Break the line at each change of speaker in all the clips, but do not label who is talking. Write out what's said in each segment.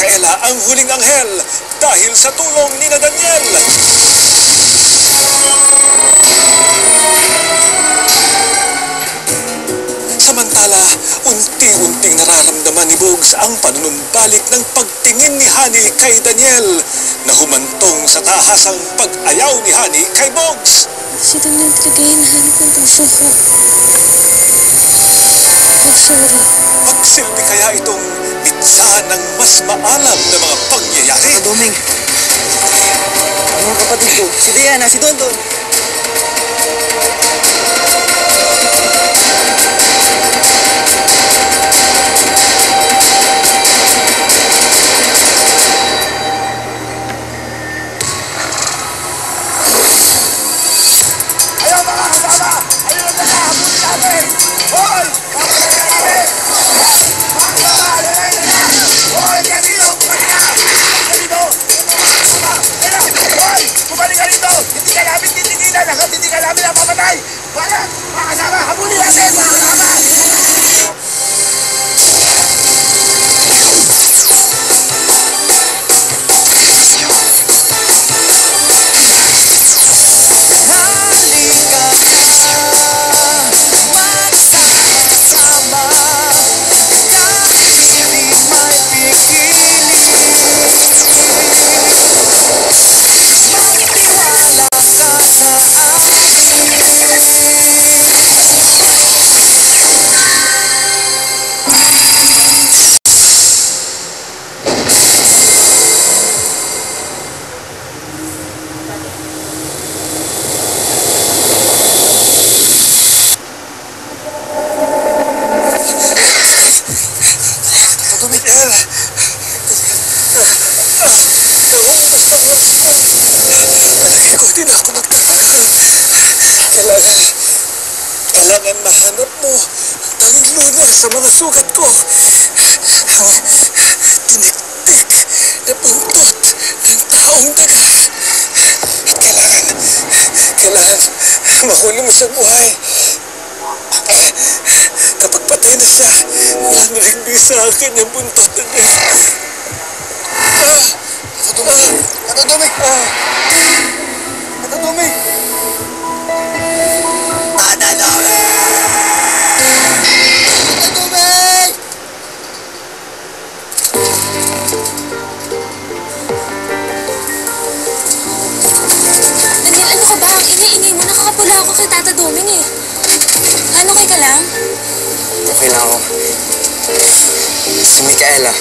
Micaela ang huling anghel dahil sa tulong ni na Daniel. Samantala, unti-unting nararamdaman ni Bugs ang panunumbalik ng pagtingin ni Honey kay Daniel na humantong sa tahasang pag-ayaw ni Honey kay Bugs.
Si Daniel talaga hinahanap ng puso ko. Mag-sorry.
Magsilbi kaya itong mitsa ng mas maalam na mga pangyayari?
Doming. Mga kapatid ko, si Diana, si Dondon.
Din ako nagtatagal. Kailangan, kailangan mahanap mo ang lunas sa mga sugat ko. Ang tiniktik na buntot ng taong daga. Kailangan, kailangan mahuli mo sa buhay. Kapag patay na siya, wala na rin sa akin yung buntot na niya. Ah!
Katadumig! Katadumig!
Ah!
Ka ba? Ang ingay-ingay mo. Nakakapula ako kay Tata Doming eh. Ano kay ka lang?
Okay lang ako. Si Micaela.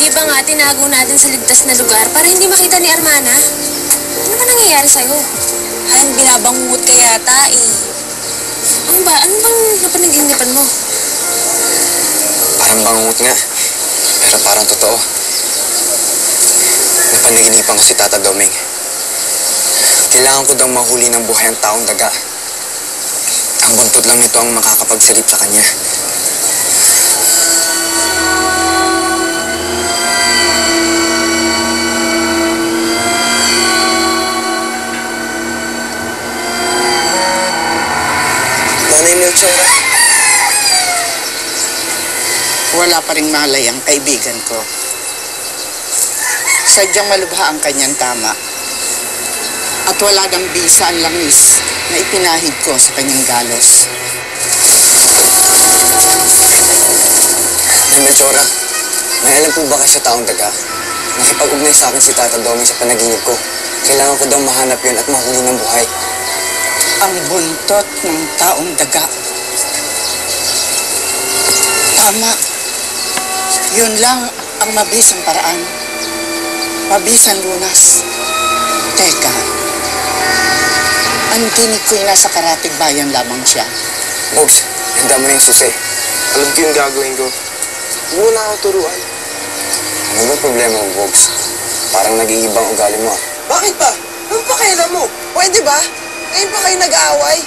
Di ba nga tinago natin sa ligtas na lugar para hindi makita ni Armana? Ano ba nangyayari sa'yo? Han, binabangungot ka yata eh. Ano ba? Ano bang napanaginipan mo?
Parang bangungot nga. Pero parang totoo. Napanaginipan ko si Tata Doming. Kailangan ko daw mahuli ng buhay ang taong daga. Ang buntot lang nito ang makakapagsilip sa kanya. Nanay Melchora,
wala pa rin malay ang kaibigan ko. Sadyang malubha ang kanyang tama. At wala nang bisa ang langis na ipinahid ko sa kanyang galos.
Nay Melchora, may alam po ba kayo sa taong daga? Nakipag-ugnay sa akin si Tata Doming sa panaginip ko. Kailangan ko daw mahanap yun at mahuli ng buhay.
Ang buntot ng taong daga. Tama. Yun lang ang mabisang paraan. Mabisang lunas. Teka. Ang tinig ko'y nasa karatig bayan lamang siya.
Bogs, handa mo na yung susi.
Alam ko yung gagawin ko. Mo na ako turuan.
Ano ba problema mo, Bogs? Parang nag-iibang ugali mo ah.
Bakit ba? Anong pakailan mo? Pwede ba? Ngayon pa kayo nag-aaway?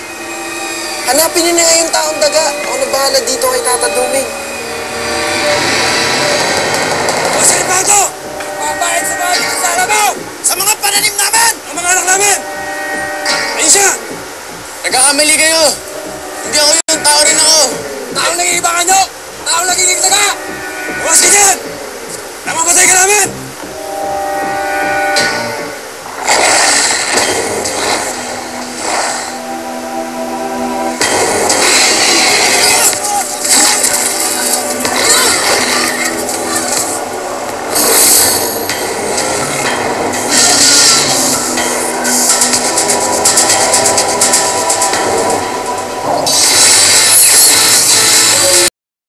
Hanapin niyo na nga yung taong daga. Ako na bahala dito kay Tata Duming.
O Saribato! Mabayad sa mga kinasala mo! Sa mga pananim namin! Ang mga anak namin!
Nagkakamali kayo! Hindi ako yung tao rin na